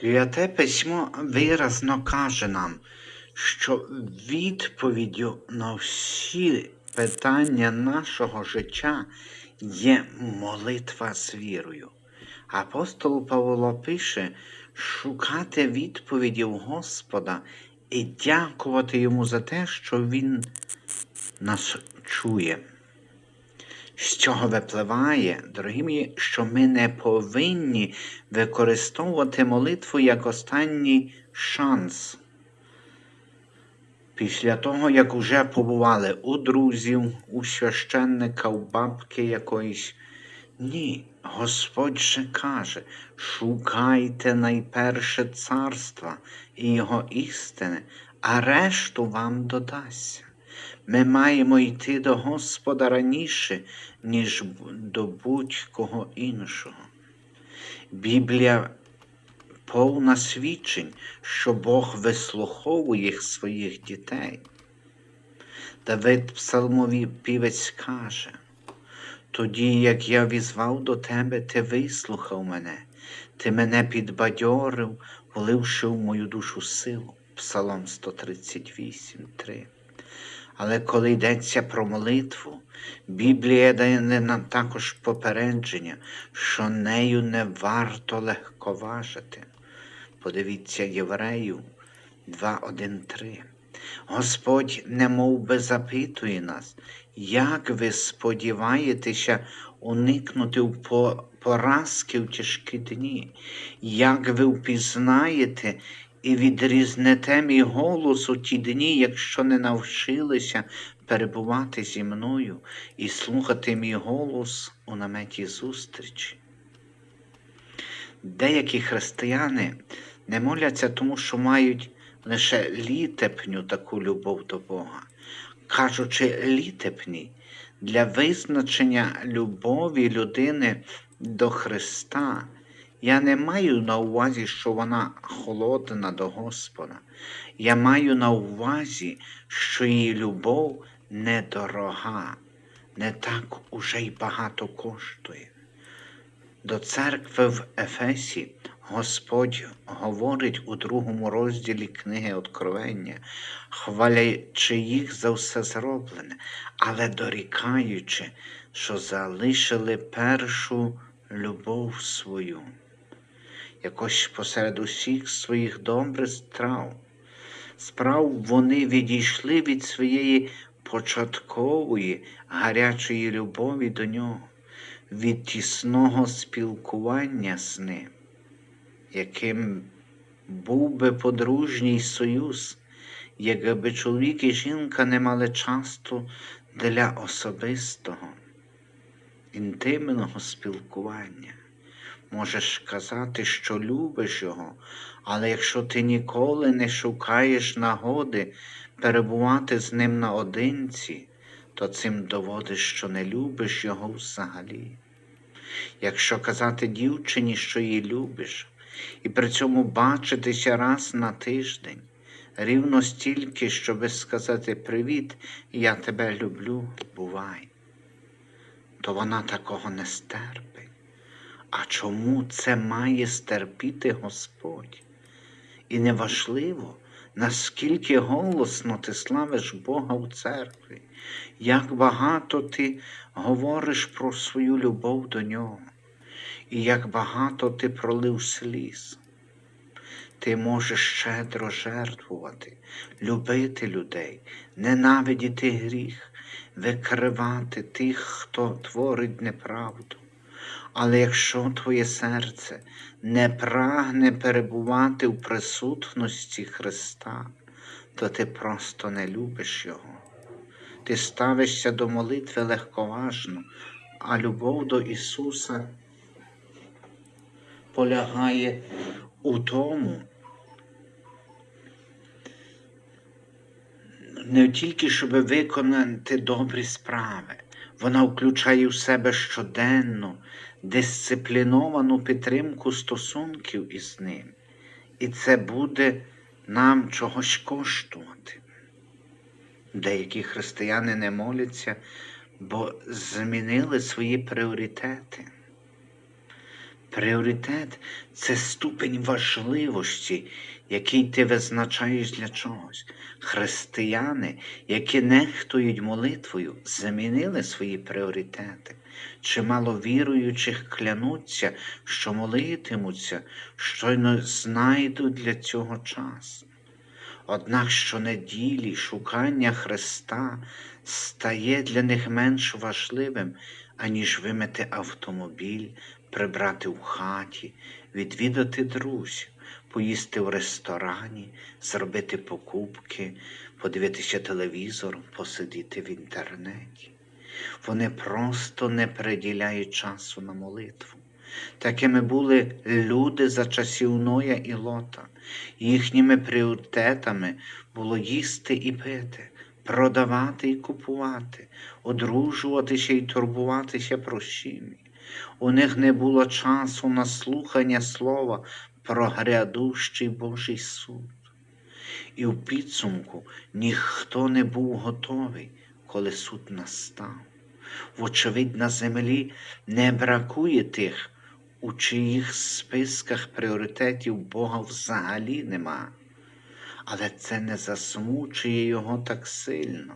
Святе письмо виразно каже нам, що відповіддю на всі питання нашого життя є молитва з вірою. Апостол Павло пише шукати відповіді в Господа і дякувати йому за те, що Він нас чує. З цього випливає, дорогі мої, що ми не повинні використовувати молитву як останній шанс. Після того, як вже побували у друзів, у священника, у бабки якоїсь. Ні, Господь же каже, шукайте найперше царства і його істини, а решту вам додасться. Ми маємо йти до Господа раніше, ніж до будь-кого іншого. Біблія повна свідчень, що Бог вислуховує своїх дітей. Давид псалмові півець каже, тоді, як я візвав до тебе, ти вислухав мене, ти мене підбадьорив, вливши в мою душу силу. Псалом 138, 3. Але коли йдеться про молитву, Біблія дає нам також попередження, що нею не варто легковажити. Подивіться Євреїв 2.1.3. Господь немов би запитує нас, як ви сподіваєтеся уникнути поразки в тяжкі дні, як ви впізнаєте і відрізнете мій голос у ті дні, якщо не навчилися перебувати зі мною і слухати мій голос у наметі зустрічі. Деякі християни не моляться тому, що мають лише літепню таку любов до Бога. Кажучи літепні, для визначення любові людини до Христа, я не маю на увазі, що вона холодна до Господа. Я маю на увазі, що її любов недорога, не так уже й багато коштує. До церкви в Ефесі Господь говорить у другому розділі книги Откровення, хвалячи їх за все зроблене, але дорікаючи, що залишили першу любов свою. Якось посеред усіх своїх добрих страв, справ вони відійшли від своєї початкової гарячої любові до нього від тісного спілкування з ним, яким був би подружній союз, якби чоловік і жінка не мали часу для особистого, інтимного спілкування. Можеш казати, що любиш його, але якщо ти ніколи не шукаєш нагоди перебувати з ним наодинці, то цим доводиш, що не любиш його взагалі. Якщо казати дівчині, що її любиш, і при цьому бачитися раз на тиждень, рівно стільки, щоби сказати привіт, я тебе люблю, бувай, то вона такого не стерпить. А чому це має стерпіти Господь? І неважливо, наскільки голосно ти славиш Бога у церкві, як багато ти говориш про свою любов до нього, і як багато ти пролив сліз. Ти можеш щедро жертвувати, любити людей, ненавидіти гріх, викривати тих, хто творить неправду. Але якщо твоє серце не прагне перебувати в присутності Христа, то ти просто не любиш Його. Ти ставишся до молитви легковажно, а любов до Ісуса полягає у тому, не тільки щоб виконати добрі справи, вона включає в себе щоденну, дисципліновану підтримку стосунків із ним. І це буде нам чогось коштувати. Деякі християни не моляться, бо змінили свої пріоритети. Пріоритет це ступень важливості, який ти визначаєш для чогось. Християни, які нехтують молитвою, замінили свої пріоритети. Чимало віруючих клянуться, що молитимуться, щойно знайдуть для цього час. Однак щонеділі шукання Христа стає для них менш важливим, аніж вимити автомобіль, прибрати в хаті, відвідати друзів, поїсти в ресторані, зробити покупки, подивитися телевізор, посидіти в інтернеті. Вони просто не приділяють часу на молитву. Такими були люди за часів Ноя і Лота. Їхніми пріоритетами було їсти і пити, продавати і купувати, одружуватися і турбуватися про сім'ї. У них не було часу на слухання слова про грядущий Божий суд. І в підсумку ніхто не був готовий, коли суд настав. Вочевидь, на землі не бракує тих, у чиїх списках пріоритетів Бога взагалі нема, але це не засмучує його так сильно,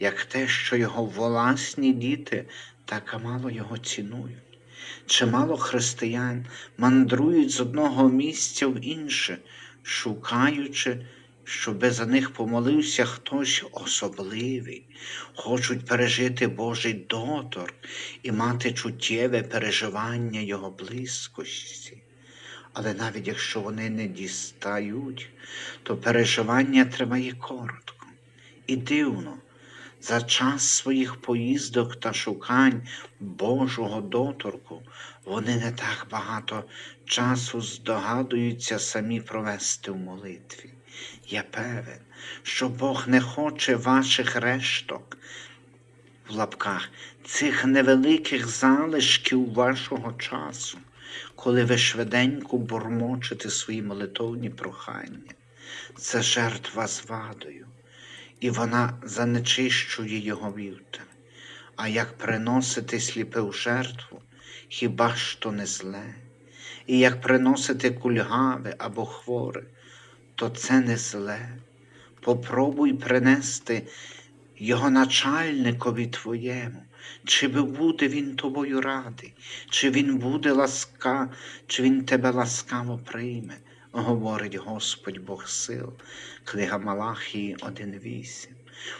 як те, що його власні діти так мало його цінують. Чимало християн мандрують з одного місця в інше, шукаючи, щоби за них помолився хтось особливий, хочуть пережити Божий доторк і мати чуттєве переживання Його близькості. Але навіть якщо вони не дістають, то переживання триває коротко і дивно. За час своїх поїздок та шукань Божого доторку вони не так багато часу здогадуються самі провести в молитві. Я певен, що Бог не хоче ваших решток в лапках, цих невеликих залишків вашого часу, коли ви швиденько бурмочете свої молитовні прохання. Це жертва з вадою і вона занечищує його вівтар. А як приносити сліпе в жертву, хіба ж то не зле? І як приносити кульгаве або хворе, то це не зле. Попробуй принести його начальникові твоєму, чи буде він тобою радий, чи він буде ласка, чи він тебе ласкаво прийме, говорить Господь Бог сил, книга Малахії 1.8.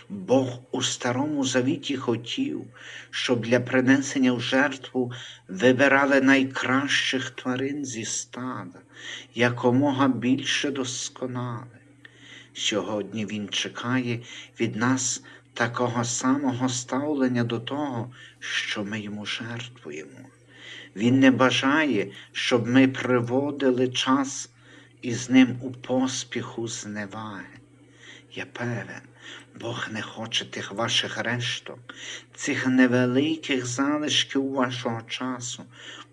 Бог у старому завіті хотів, щоб для принесення в жертву вибирали найкращих тварин зі стада, якомога більше досконалих. Сьогодні Він чекає від нас такого самого ставлення до того, що ми йому жертвуємо. Він не бажає, щоб ми приводили час із ним у поспіху зневаги. Я певен, Бог не хоче тих ваших решток, цих невеликих залишків вашого часу,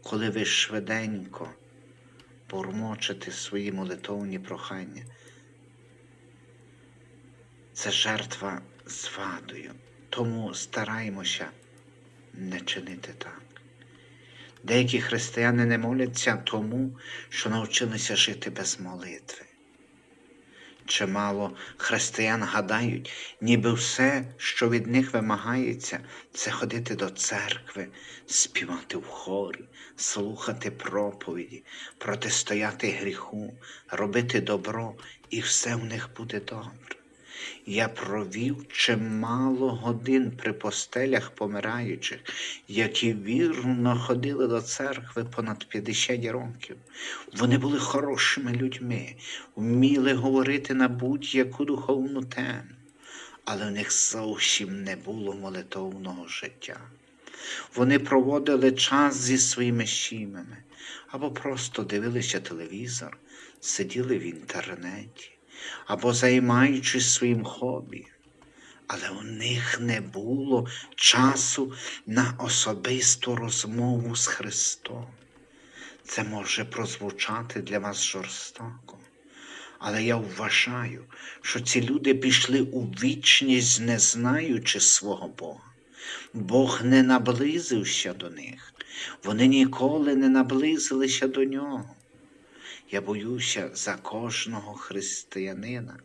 коли ви швиденько бурмочете свої молитовні прохання. Це жертва з вадою, тому стараємося не чинити так. Деякі християни не моляться тому, що навчилися жити без молитви. Чимало християн гадають, ніби все, що від них вимагається, це ходити до церкви, співати в хорі, слухати проповіді, протистояти гріху, робити добро, і все в них буде добре. Я провів чимало годин при постелях помираючих, які вірно ходили до церкви понад 50 років. Вони були хорошими людьми, вміли говорити на будь-яку духовну тему, але в них зовсім не було молитовного життя. Вони проводили час зі своїми сім'ями або просто дивилися телевізор, сиділи в інтернеті або займаючись своїм хобі. Але у них не було часу на особисту розмову з Христом. Це може прозвучати для вас жорстоко, але я вважаю, що ці люди пішли у вічність, не знаючи свого Бога. Бог не наблизився до них, Вони ніколи не наблизилися до нього. Я боюся за кожного християнина,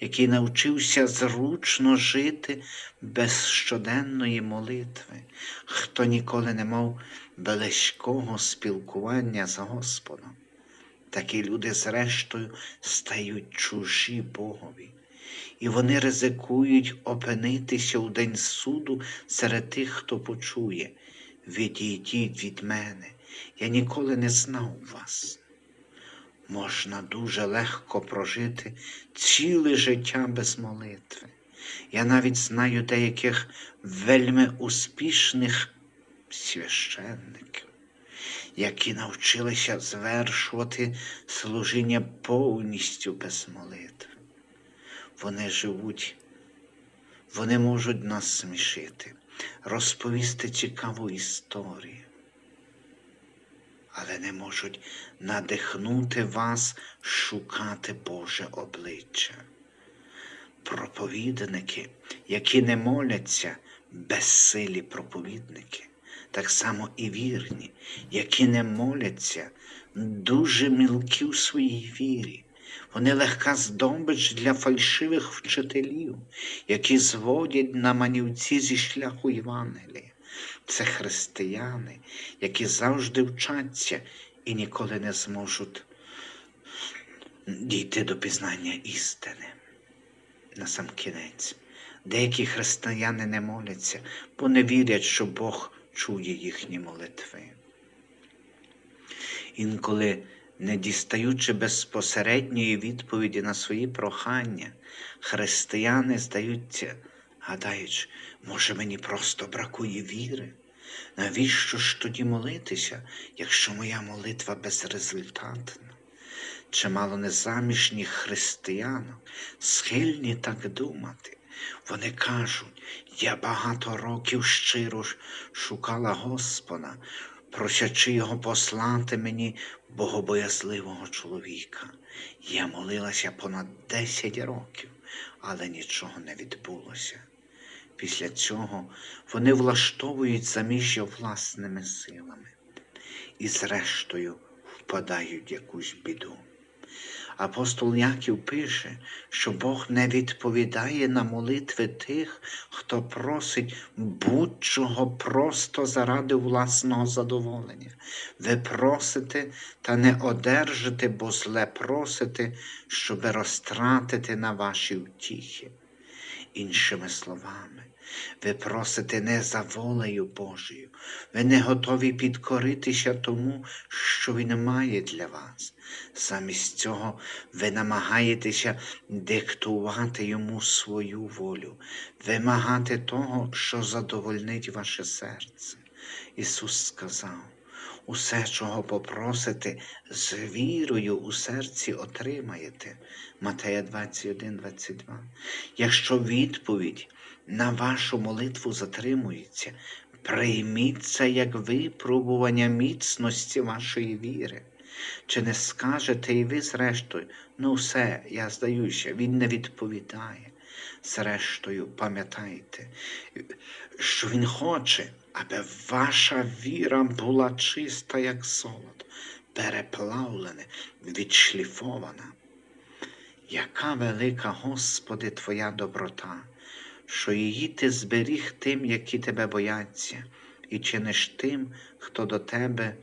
який навчився зручно жити без щоденної молитви, хто ніколи не мав близького спілкування з Господом. Такі люди, зрештою, стають чужі Богові, і вони ризикують опинитися у день суду серед тих, хто почує. Відійдіть від мене, я ніколи не знав вас. Можна дуже легко прожити ціле життя без молитви. Я навіть знаю деяких вельми успішних священників, які навчилися звершувати служіння повністю без молитви. Вони живуть, вони можуть нас смішити, розповісти цікаву історію але не можуть надихнути вас шукати Боже обличчя. Проповідники, які не моляться, безсилі проповідники, так само і вірні, які не моляться, дуже мілкі у своїй вірі. Вони легка здобич для фальшивих вчителів, які зводять на манівці зі шляху Євангелія це християни, які завжди вчаться і ніколи не зможуть дійти до пізнання істини. На сам кінець, деякі християни не моляться, бо не вірять, що Бог чує їхні молитви. Інколи, не дістаючи безпосередньої відповіді на свої прохання, християни здаються гадаючи, може, мені просто бракує віри? Навіщо ж тоді молитися, якщо моя молитва безрезультатна? Чимало незаміжніх християнок схильні так думати. Вони кажуть, я багато років щиро шукала Господа, просячи його послати мені богобоязливого чоловіка. Я молилася понад десять років, але нічого не відбулося. Після цього вони влаштовують заміжжя власними силами і, зрештою, впадають в якусь біду. Апостол Яків пише, що Бог не відповідає на молитви тих, хто просить будь-чого просто заради власного задоволення. Ви просите та не одержите, бо зле просите, щоби розтратити на ваші втіхи. Іншими словами, ви просите не за волею Божою, ви не готові підкоритися тому, що Він має для вас. Замість цього ви намагаєтеся диктувати йому свою волю, вимагати того, що задовольнить ваше серце. Ісус сказав, усе, чого попросите, з вірою у серці отримаєте. Матея 21, 22. Якщо відповідь на вашу молитву затримується, прийміть це як випробування міцності вашої віри. Чи не скажете і ви, зрештою, ну все, я здаюся, він не відповідає. Зрештою, пам'ятайте, що Він хоче, аби ваша віра була чиста, як золото, переплавлена, відшліфована. Яка велика, Господи, Твоя доброта, що її ти зберіг тим, які тебе бояться, і чиниш тим, хто до тебе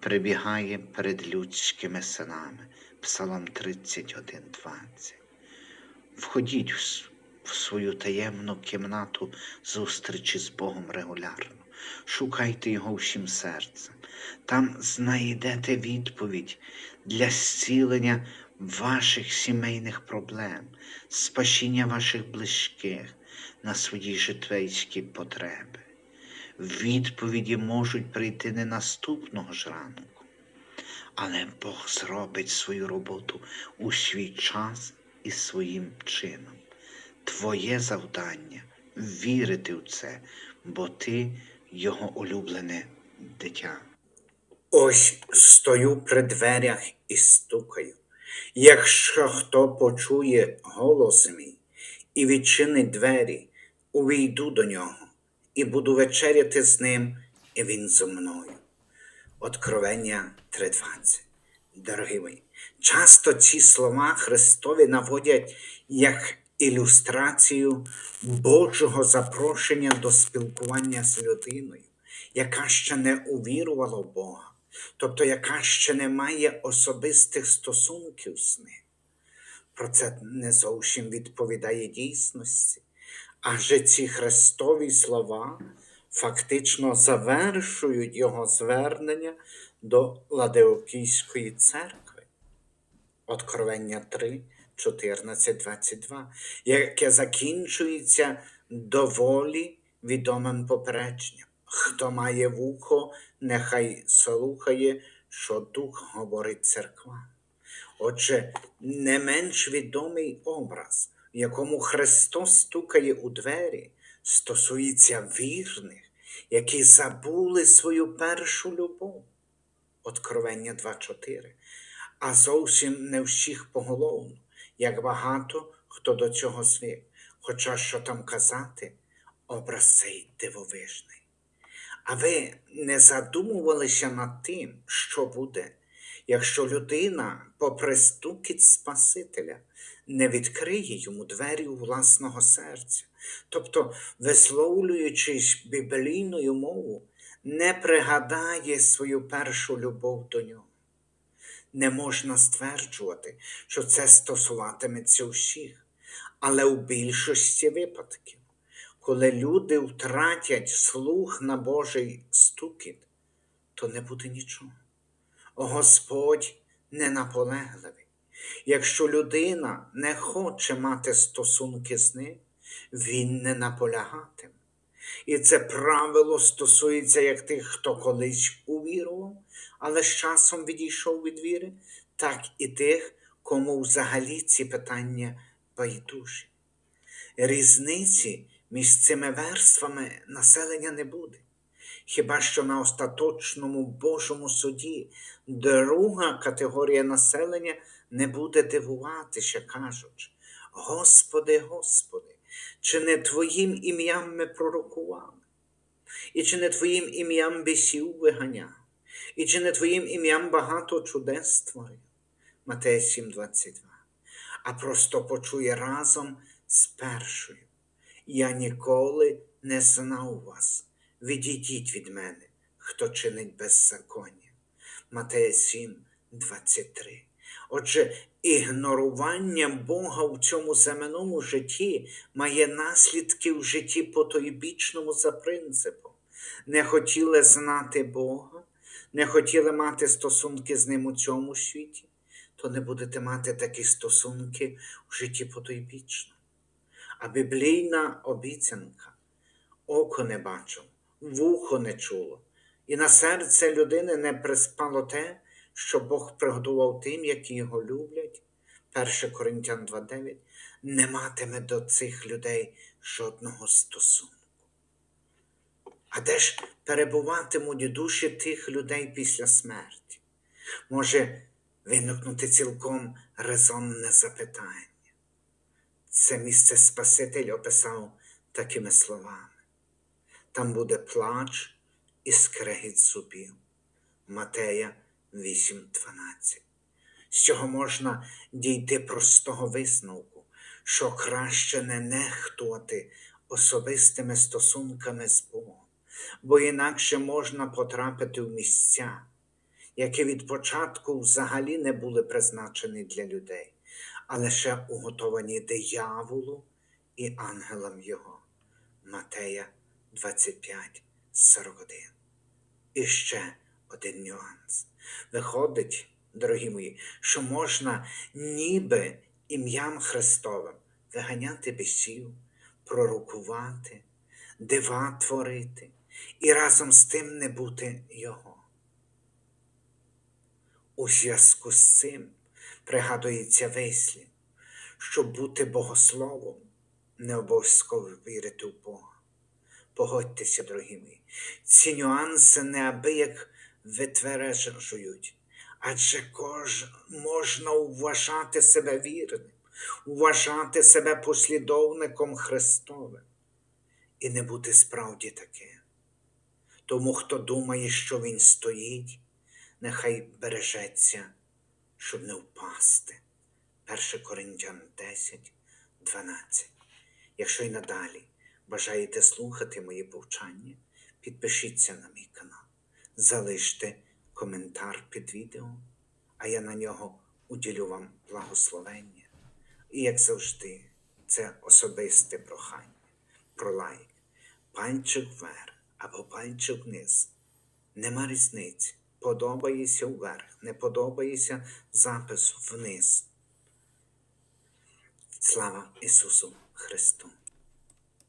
прибігає перед людськими синами. Псалом 31, 20. Входіть в свою таємну кімнату зустрічі з Богом регулярно. Шукайте Його всім серцем. Там знайдете відповідь для зцілення ваших сімейних проблем, спасіння ваших близьких на свої житвейські потреби. Відповіді можуть прийти не наступного ж ранку, але Бог зробить свою роботу у свій час і своїм чином. Твоє завдання вірити в це, бо ти його улюблене дитя. Ось стою при дверях і стукаю. Якщо хто почує голос мій і відчинить двері, увійду до нього і буду вечеряти з ним, і він зо мною. Откровення 3.20. Дорогі мої, часто ці слова Христові наводять як ілюстрацію Божого запрошення до спілкування з людиною, яка ще не увірувала в Бога, тобто яка ще не має особистих стосунків з ним. Про це не зовсім відповідає дійсності. Адже ці Христові слова фактично завершують його звернення до Ладеокійської церкви. Откровення 3, 14, 22, яке закінчується доволі відомим попередженням. Хто має вухо, нехай слухає, що Дух говорить церквам. Отже, не менш відомий образ, в якому Христос стукає у двері, стосується вірних, які забули свою першу любов. Откровення 2.4. А зовсім не всіх поголовно, як багато хто до цього звик. Хоча що там казати, образ цей дивовижний. А ви не задумувалися над тим, що буде, якщо людина, попри стукіт Спасителя, не відкриє йому двері у власного серця, тобто, висловлюючись біблійною мовою, не пригадає свою першу любов до нього. Не можна стверджувати, що це стосуватиметься всіх, але у більшості випадків, коли люди втратять слух на Божий стукіт, то не буде нічого. Господь не наполегливий. Якщо людина не хоче мати стосунки з ним, він не наполягатиме. І це правило стосується як тих, хто колись увірував, але з часом відійшов від віри, так і тих, кому взагалі ці питання байдужі. Різниці між цими верствами населення не буде. Хіба що на остаточному Божому суді друга категорія населення не буде дивуватися, кажучи, Господи, Господи, чи не Твоїм ім'ям ми пророкували? І чи не Твоїм ім'ям бісів виганяв? І чи не Твоїм ім'ям багато чудес створив? Матея 7,22. А просто почує разом з першою. Я ніколи не знав вас. Відійдіть від мене, хто чинить беззаконня. Матея 7, 23. Отже, ігнорування Бога в цьому земному житті має наслідки в житті потойбічному за принципом. Не хотіли знати Бога, не хотіли мати стосунки з Ним у цьому світі, то не будете мати такі стосунки в житті потойбічному. А біблійна обіцянка око не бачило, вухо не чуло, і на серце людини не приспало те, що Бог приготував тим, які його люблять. 1 Коринтян 2.9 не матиме до цих людей жодного стосунку. А де ж перебуватимуть душі тих людей після смерті? Може виникнути цілком резонне запитання. Це місце Спаситель описав такими словами. Там буде плач і скрегіт зубів. Матея 8.12. З цього можна дійти простого висновку, що краще не нехтувати особистими стосунками з Богом, бо інакше можна потрапити в місця, які від початку взагалі не були призначені для людей, а лише уготовані дияволу і ангелам його. Матея 25, 41. І ще один нюанс. Виходить, дорогі мої, що можна ніби ім'ям Христовим виганяти бісів, пророкувати, дива творити і разом з тим не бути Його. У зв'язку з цим пригадується вислів, щоб бути богословом, не обов'язково вірити в Бога. Погодьтеся, дорогі мої, ці нюанси неабияк витверджують, адже кож можна вважати себе вірним, вважати себе послідовником Христовим і не бути справді таким. Тому, хто думає, що він стоїть, нехай бережеться, щоб не впасти. 1 Коринтян 10, 12. Якщо й надалі бажаєте слухати мої повчання, підпишіться на мій канал, залиште коментар під відео, а я на нього уділю вам благословення. І, як завжди, це особисте прохання про лайк, пальчик вверх або пальчик вниз. Нема різниці. Подобається вверх, не подобається запис вниз. Слава Ісусу Христу!